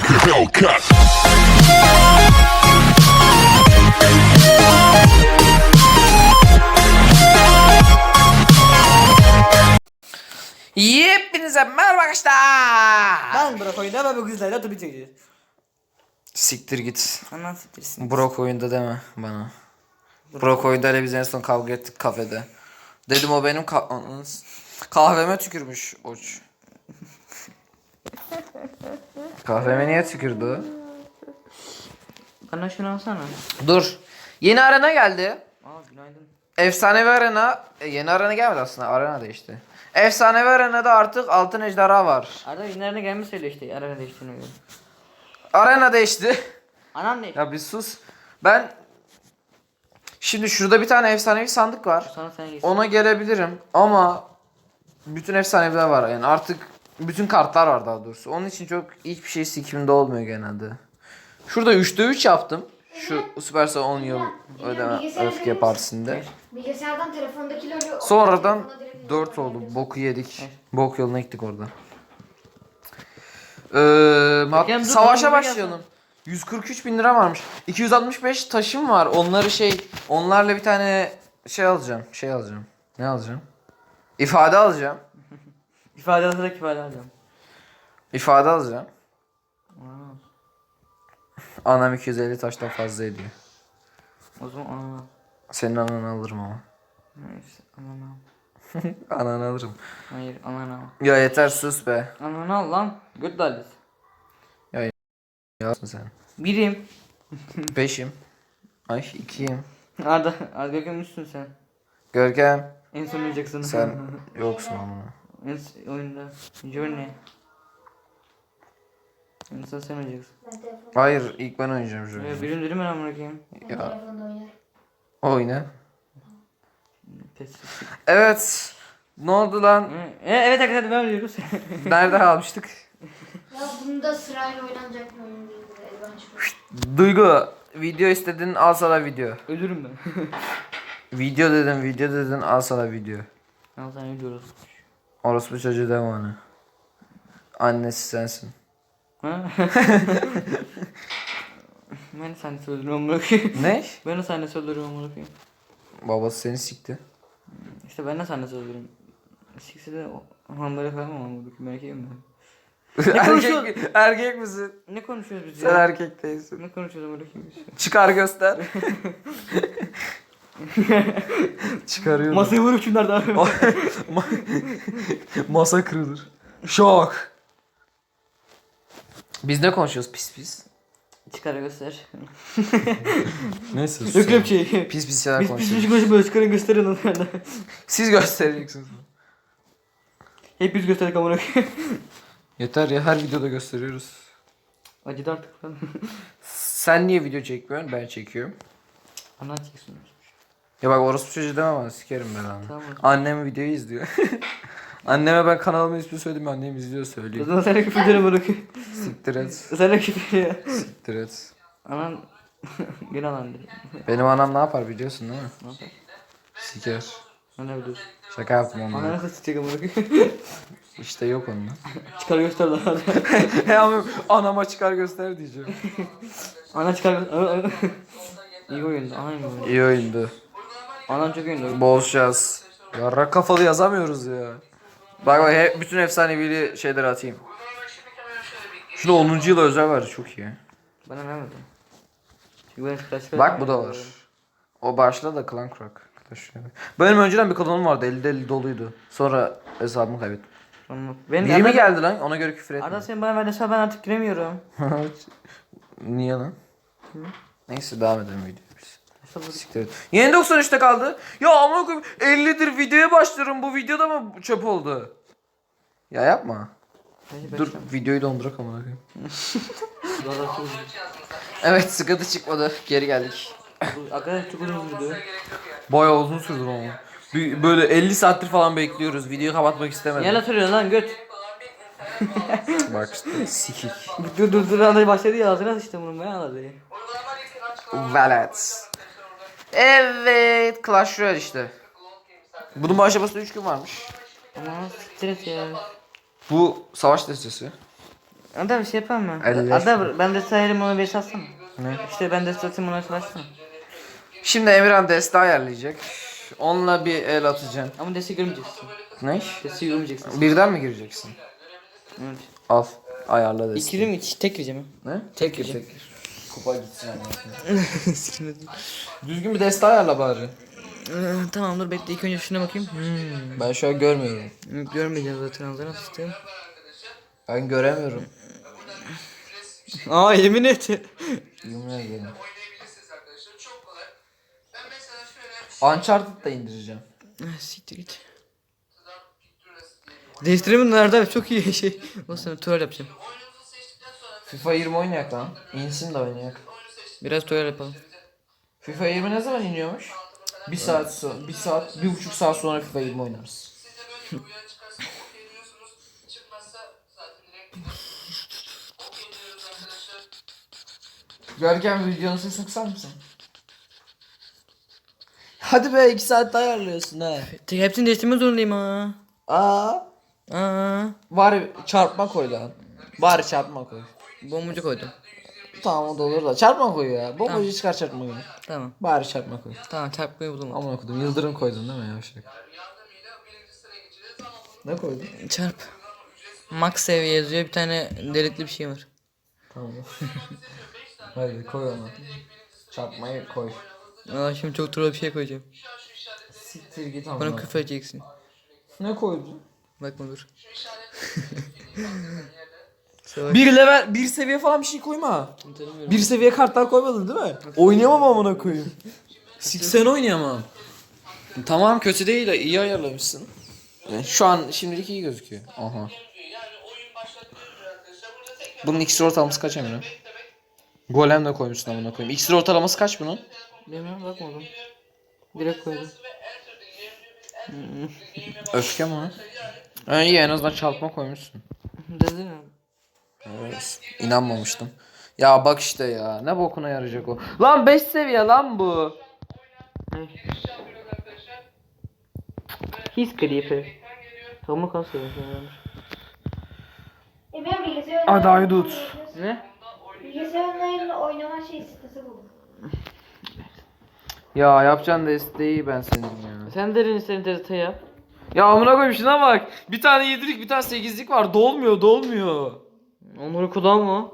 like a Hellcat. Hepinize merhaba arkadaşlar. Ben bırak oyunda ben bu kızlarla tabii çekeceğiz. Siktir git. Anan siktirsin. Brok oyunda deme bana. Brok oyunda ile biz en son kavga ettik kafede. Dedim o benim ka- kahveme tükürmüş uç. Kahveme niye tükürdü? Bana şunu alsana. Dur. Yeni arena geldi. Aa günaydın. Efsanevi arena. E, yeni arena gelmedi aslında. Arena değişti. Efsanevi arenada artık altın ejderha var. Arada günlerine gelmiş söyle işte arada değiştiğini göre. Arena değişti. Anam ne? Ya bir sus. Ben şimdi şurada bir tane efsanevi sandık var. Sonra sen gitsin. Ona gelebilirim ama bütün efsaneviler var yani artık bütün kartlar var daha doğrusu. Onun için çok hiçbir şey sikimde olmuyor genelde. Şurada 3'te 3 yaptım. Şu Supercell 10 yıl ödeme öfke partisinde. Bilgisayardan telefondaki LoL'ü... Sonradan telefona direkt 4 oldu. Boku yedik. Evet. Bok yoluna gittik orada. Ee, Bakayım, dur, savaşa dur, dur, başlayalım. 143 bin lira varmış. 265 taşım var. Onları şey, onlarla bir tane şey alacağım. Şey alacağım. Ne alacağım? İfade alacağım. İfade alarak ifade alacağım. İfade alacağım. Anam 250 taştan fazla ediyor. o zaman aa. Senin ananı alırım ama. Neyse anan al. Ananı alırım. Hayır anan al. Ya yeter sus be. Anan al lan. Göt dalız. Yalsın sen. Birim. Beşim. Ay ikiyim. Arda, Arda gökülmüşsün sen. Görkem. En son oynayacaksın. Sen yoksun ama. S- oyunda. Journey. En son sen oynayacaksın. Ben telefon- Hayır ilk ben oynayacağım şu. Ya birim dedim ben amına koyayım. ben Ya. Oyna. Pes. Evet. Ne oldu lan? E, evet arkadaşlar devam ediyoruz. Nerede kalmıştık? Ya bunda sırayla oynanacak bir oyun değil. Duygu. Video istedin al sana video. Ölürüm ben. Video dedim video dedin al sana video. Al sen ölüyoruz. Orospu çocuğu deme ona. Annesi sensin. Ben sahnesi öldürürüm amına koyayım. Ne? Ben de sahnesi öldürürüm amına koyayım. Babası seni sikti. İşte ben de sahnesi öldürürüm. Sikse de hamları falan amına koyayım. Erkeğim ben. erkek, erkek misin? Ne konuşuyoruz biz Sen ya? erkek değilsin. Ne konuşuyoruz amına koyayım biz? Çıkar göster. Çıkarıyorum. Masayı vurup şunlar da. Masa kırılır. Şok. Biz ne konuşuyoruz pis pis? Çıkar göster. Neyse. Yok öyle bir şey. Pis pis şeyler Biz biz konuşuyoruz. biz böyle çıkarın gösterin onlarla. Siz göstereceksiniz. Hep biz gösterdik amına koyayım. Yeter ya her videoda gösteriyoruz. Acıdı artık falan. Sen niye video çekmiyorsun? Ben çekiyorum. Ana çeksin. Ya bak orospu çocuğu deme bana sikerim ben onu. Tamam. Annem videoyu izliyor. Anneme ben kanalımın ismini söyledim annem izliyor söylüyor. zaman sen de küfür ederim amına koyayım. Siktir et. Sen de küfür ya. Siktir et. Anan gene anan dedi. Benim anam ne yapar biliyorsun değil mi? Ne yapar? Siker. Ne biliyorsun? Şaka yaptım Ana onunla. nasıl sıçacak amına? İşte yok onunla. Çıkar göster lan. He ama anama çıkar göster diyeceğim. Ana çıkar göster. İyi oyundu. İyi oyundu. İyi oyundu. Anam çok. Bol şans. Yarrak kafalı yazamıyoruz ya. Bak bak hep bütün efsanevili şeyleri atayım. Şurada 10. yıla özel var çok iyi. Bana ne vermedi? Çünkü ben klasik Bak bu da var. O başla da Clan Croc. Benim önceden bir kanalım vardı 50 50 doluydu. Sonra hesabımı kaybettim. Sonra ben Biri mi geldi lan? Ona göre küfür etme. Arda sen bana verdin ben artık giremiyorum. Niye lan? Neyse devam edelim. Hesabı- Siktir. Yeni 93'te kaldı. Ya amına koyayım 50'dir videoya başlıyorum. Bu videoda mı çöp oldu? Ya yapma. Bence Dur bekliyorum. videoyu dondurak amına koyayım. Evet sıkıntı çıkmadı. Geri geldik. Arkadaşlar çok uzun sürdü. Bayağı uzun sürdü ama. Bir- Böyle 50 saattir falan bekliyoruz. Videoyu kapatmak istemedim. Niye la soruyorsun lan göt? Bak işte sikik. Dur dur dur anda başladı ya ağzına sıçtım bunun bayağı ağladı. Velet. Evet Clash Royale işte. Bunun başlamasında 3 gün varmış. Ama siktir et ya. Bu savaş destesi. Adam şey yapar mı? Elleşme. Adam ben de sayarım ona bir satsana. Ne? İşte ben de satayım ona satsana. Şimdi Emirhan deste ayarlayacak. Onunla bir el atacaksın. Ama desteği görmeyeceksin. Ne? Desteği görmeyeceksin. Birden mi gireceksin? Evet. Al. Ayarla desteği. İkili mi? Tek gireceğim. Ne? Tek Gir, gireceğim. tek gir. Kupa gitsin. Düzgün bir deste ayarla bari. Ee, tamam dur bekle ilk önce şuna bakayım. Hmm. Ben şu an görmüyorum. Görmeyeceğiz zaten ağzına sıçtım. Ben göremiyorum. Aa yemin et. Yemin ederim. Uncharted da indireceğim. Siktir git. Değiştiremedim nerede? Çok iyi şey. O sonra tuval yapacağım. FIFA 20 oynayak lan. İnsin de oynayak. Biraz tuval yapalım. FIFA 20 ne zaman iniyormuş? Bir saat sonra, bir saat, bir buçuk saat sonra FIFA 20 oynarız. Görkem videonun sesini kısar mısın? Hadi be 2 saat ayarlıyorsun ha. Tek hepsini değiştirmek zorundayım ha. Aa. Aa. Bari çarpma koy lan. Bari çarpma koy. Bombacı koydum. Tamam o da olur da çarpma koy ya. Bombacı çıkar çarpma koy. Tamam. Bari çarpma koy. Tamam çarpmayı buldum. Aman okudum. Yıldırım koydun değil mi yavşak? Ne koydun? Çarp. Max seviye yazıyor bir tane delikli bir şey var. Tamam. Hadi koy onu. Çarpmayı koy. Aa şimdi çok troll bir şey koyacağım. Siktir git ama. Bana küfür edeceksin. Ne koydun? Bakma dur. Savaş. Bir level, bir seviye falan bir şey koyma. Bir seviye kartlar koymadın değil mi? Oynayamam amına koyayım. Sik sen oynayamam. Tamam kötü değil iyi ayarlamışsın. Yani şu an şimdilik iyi gözüküyor. Aha. Bunun iksir ortalaması kaç Emre? Golem de koymuşsun amına koyayım. İksir ortalaması kaç bunun? Bilmiyorum bakmadım. Direkt koydum. Öfke mi? Ha, iyi en azından çarpma koymuşsun. Dedin mi? Evet. İnanmamıştım. Ya bak işte ya. Ne bokuna yarayacak o. Lan 5 seviye lan bu. His Creeper. Savunma kan seviyesi. Bilgisayar Hadi oyunları- haydut. Ne? Bilgisayar oyunlarını oynama şey sitesi buldum. Ya yapacağın desteği ben senin ya. Sen derin istediğin terite yap. Ya amına koyayım şuna bak. Bir tane yedilik bir tane sekizlik var. Dolmuyor dolmuyor. Onları kullanma.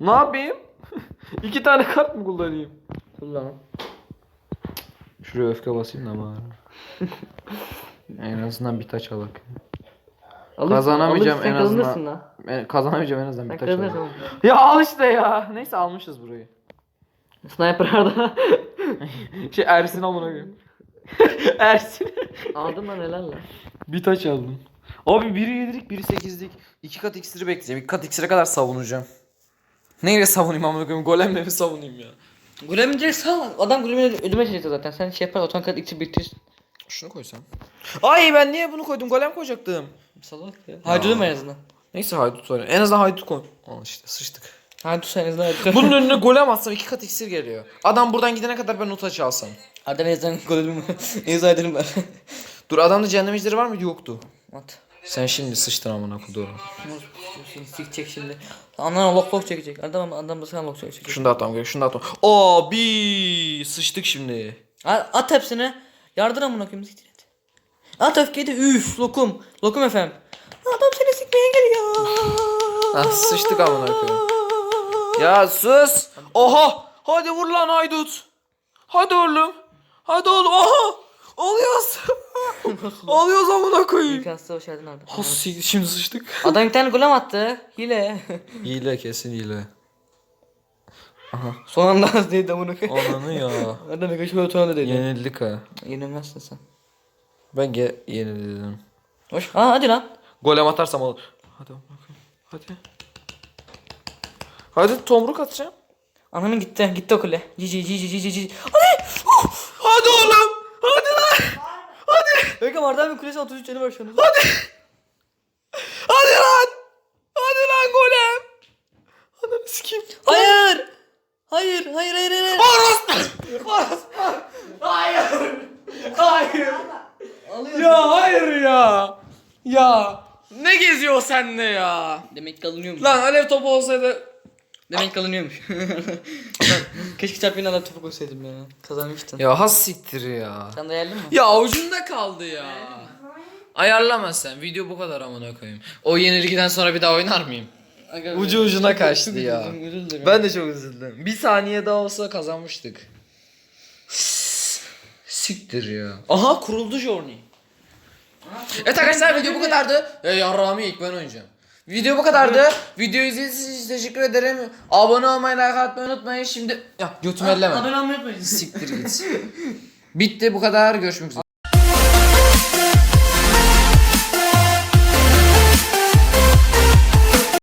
Ne yapayım? İki tane kart mı kullanayım? Kullan. Şuraya öfke basayım da bari. en azından bir taç alak. Alırsın, Kazanamayacağım alırsın, en sen azından. lan. Ben kazanamayacağım en azından bir taç alak. Ya al işte ya. Neyse almışız burayı. Sniper arada. Şey Ersin amına koyayım. Ersin. Aldım lan helal lan. bir taç aldım. Abi biri yedilik biri sekizlik. İki kat iksiri bekleyeceğim. İki kat iksire kadar savunacağım. Neyle savunayım amına koyayım? Golemle mi savunayım ya? Golem direkt sağ Adam golemi ödeme çekti zaten. Sen şey yapar otomatik ikisi bitir. Şunu koysam. Ay ben niye bunu koydum? Golem koyacaktım. Salak ya. Haydut'um en azından. Neyse haydut oyna. En azından haydut koy. Al işte sıçtık. Haydut en azından haydut. Bunun önüne golem atsam iki kat iksir geliyor. Adam buradan gidene kadar ben utaç alsam. Arda en azından golemim. En azından ederim ben. Dur adamda cehennem ejderi var mıydı? Yoktu. At. Sen şimdi sıçtın amına koyduğum. Şimdi sikecek şimdi. Anan lok lok çekecek. Adam adam da sana lok çekecek. Şunu da gerek. Şunu da atmam. Abi sıçtık şimdi. At, at hepsini. Yardır amına koyayım siktir et. At öfkeyi de üf lokum. Lokum efendim. Adam seni sikmeye geliyor. Ah sıçtık amına koyayım. Ya sus. Oha. Hadi vur lan haydut. Hadi oğlum. Hadi oğlum. Oha. Oluyoruz. Oluyoruz amına koyayım. İmkansız savaş geldin Arda. Ha siktir, şimdi sıçtık. Adam bir tane golem attı. Hile. Hile kesin hile. Son anda az değildi amına koyayım. Ananı ya. Arda ne kaç böyle anda dedi. Yenildik ha. Yenilmezsin sen. Ben ge yenildim. Hoş. Aa hadi lan. Golem atarsam olur. Hadi amına koyayım. Hadi. Hadi tomruk atacağım. Ananın gitti. Gitti o kule. Cici cici cici cici. Hadi oğlum. Hadi. Bakın Arda bir kulesi 33 canı var şu an. Hadi lan. Hadi lan golem. Ananı sikeyim. Hayır. Hayır, hayır, hayır, hayır. Hayır. Hayır. Alıyor. Ya hayır ya. Ya. Ne geziyor o sende ya? Demek ki alınıyormuş. Lan alev topu olsaydı Demek ki alınıyormuş. Lan, Keşke çarpıyla da topu koysaydım ya. Kazanmıştın. Ya has siktir ya. Sen de yerli mi? Ya ucunda kaldı ya. Ayarlama sen. Video bu kadar amına koyayım. O yenilgiden sonra bir daha oynar mıyım? Aga, Ucu ucuna kaçtı ya. üzüldüm. Ben de çok üzüldüm. Bir saniye daha olsa kazanmıştık. Siktir ya. Aha kuruldu Journey. Evet arkadaşlar video bu kadardı. Ya yarrağımı ilk ben oynayacağım. Video bu kadardı. Videoyu izlediğiniz için teşekkür ederim. Abone olmayı, like atmayı unutmayın. Şimdi ya götümü elleme. Abone olmayı unutmayın. Siktir git. Bitti bu kadar. Görüşmek üzere.